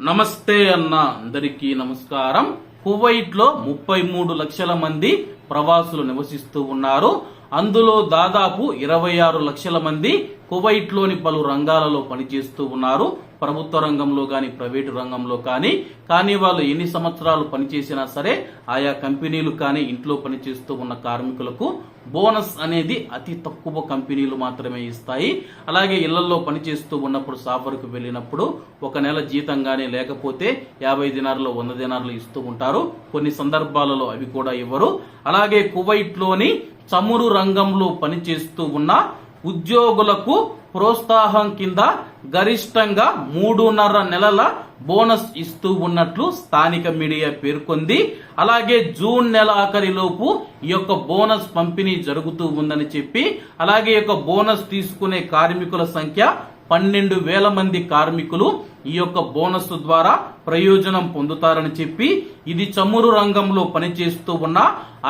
నమస్తే అన్న అందరికీ నమస్కారం. కువైట్లో ముప్పై మూడు లక్షల మంది ప్రవాసులు నివసిస్తూ ఉన్నారు. అందులో దాదాపు ఇరవై ఆరు లక్షల మంది కువైట్లోని పలు రంగాలలో పనిచేస్తూ ఉన్నారు. ప్రభుత్వ రంగంలో కానీ ప్రైవేటు రంగంలో కానీ కానీ వాళ్ళు ఎన్ని సంవత్సరాలు పనిచేసినా సరే ఆయా కంపెనీలు కానీ ఇంట్లో పనిచేస్తూ ఉన్న కార్మికులకు బోనస్ అనేది అతి తక్కువ కంపెనీలు మాత్రమే ఇస్తాయి. అలాగే ఇళ్ళలో పనిచేస్తూ ఉన్నప్పుడు సాఫర్కు వెళ్ళినప్పుడు ఒక నెల జీతం కానీ లేకపోతే యాభై దినారులు వంద దినారులు ఇస్తూ ఉంటారు. కొన్ని సందర్భాలలో అవి కూడా ఇవ్వరు. అలాగే కువైట్లోని చమురు రంగంలో పనిచేస్తూ ఉన్న ఉద్యోగులకు ప్రోత్సాహం కింద గరిష్టంగా మూడున్నర నెలల బోనస్ ఇస్తూ ఉన్నట్లు స్థానిక మీడియా పేర్కొంది. అలాగే జూన్ నెల ఆఖరిలోపు ఈ యొక్క బోనస్ పంపిణీ జరుగుతూ ఉందని చెప్పి అలాగే యొక్క బోనస్ తీసుకునే కార్మికుల సంఖ్య పన్నెండు వేల మంది కార్మికులు ఈ యొక్క బోనస్ ద్వారా ప్రయోజనం పొందుతారని చెప్పి ఇది చమురు రంగంలో పనిచేస్తూ ఉన్న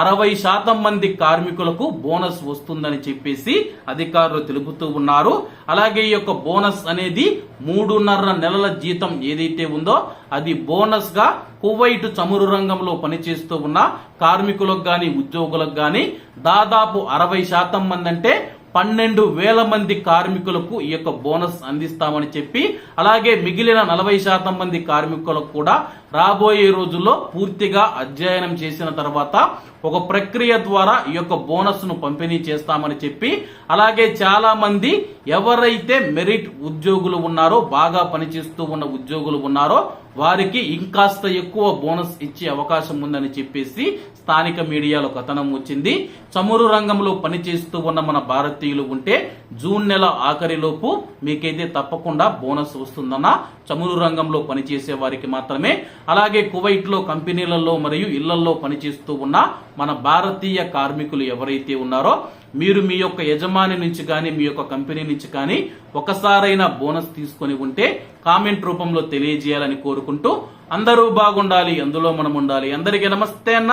అరవై శాతం మంది కార్మికులకు బోనస్ వస్తుందని చెప్పేసి అధికారులు తెలుపుతూ ఉన్నారు. అలాగే ఈ యొక్క బోనస్ అనేది మూడున్నర నెలల జీతం ఏదైతే ఉందో అది బోనస్గా కువైట్ చమురు రంగంలో పనిచేస్తూ ఉన్న కార్మికులకు గాని ఉద్యోగులకు గాని దాదాపు అరవై శాతం మంది అంటే పన్నెండు వేల మంది కార్మికులకు ఈ యొక్క బోనస్ అందిస్తామని చెప్పి అలాగే మిగిలిన నలభై శాతం మంది కార్మికులకు కూడా రాబోయే రోజుల్లో పూర్తిగా అధ్యయనం చేసిన తర్వాత ఒక ప్రక్రియ ద్వారా ఈ యొక్క బోనస్ను పంపిణీ చేస్తామని చెప్పి అలాగే చాలా మంది ఎవరైతే మెరిట్ ఉద్యోగులు ఉన్నారో బాగా పనిచేస్తూ ఉన్న ఉద్యోగులు ఉన్నారో వారికి ఇంకాస్త ఎక్కువ బోనస్ ఇచ్చే అవకాశం ఉందని చెప్పేసి స్థానిక మీడియాలో కథనం వచ్చింది. చమురు రంగంలో పనిచేస్తూ ఉన్న మన భారతీయులు ఉంటే జూన్ నెల ఆఖరిలోపు మీకైతే తప్పకుండా బోనస్ వస్తుందన్న చమురు రంగంలో పనిచేసే వారికి మాత్రమే. అలాగే కువైట్లో కంపెనీలలో మరియు ఇళ్ళలో పనిచేస్తూ ఉన్న మన భారతీయ కార్మికులు ఎవరైతే ఉన్నారో మీరు మీ యొక్క యజమాని నుంచి కానీ మీ యొక్క కంపెనీ నుంచి కానీ ఒకసారైనా బోనస్ తీసుకొని ఉంటే కామెంట్ రూపంలో తెలియజేయాలని కోరుకుంటూ అందరూ బాగుండాలి అందులో మనం ఉండాలి. అందరికీ నమస్తే అన్న.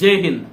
జై హింద్.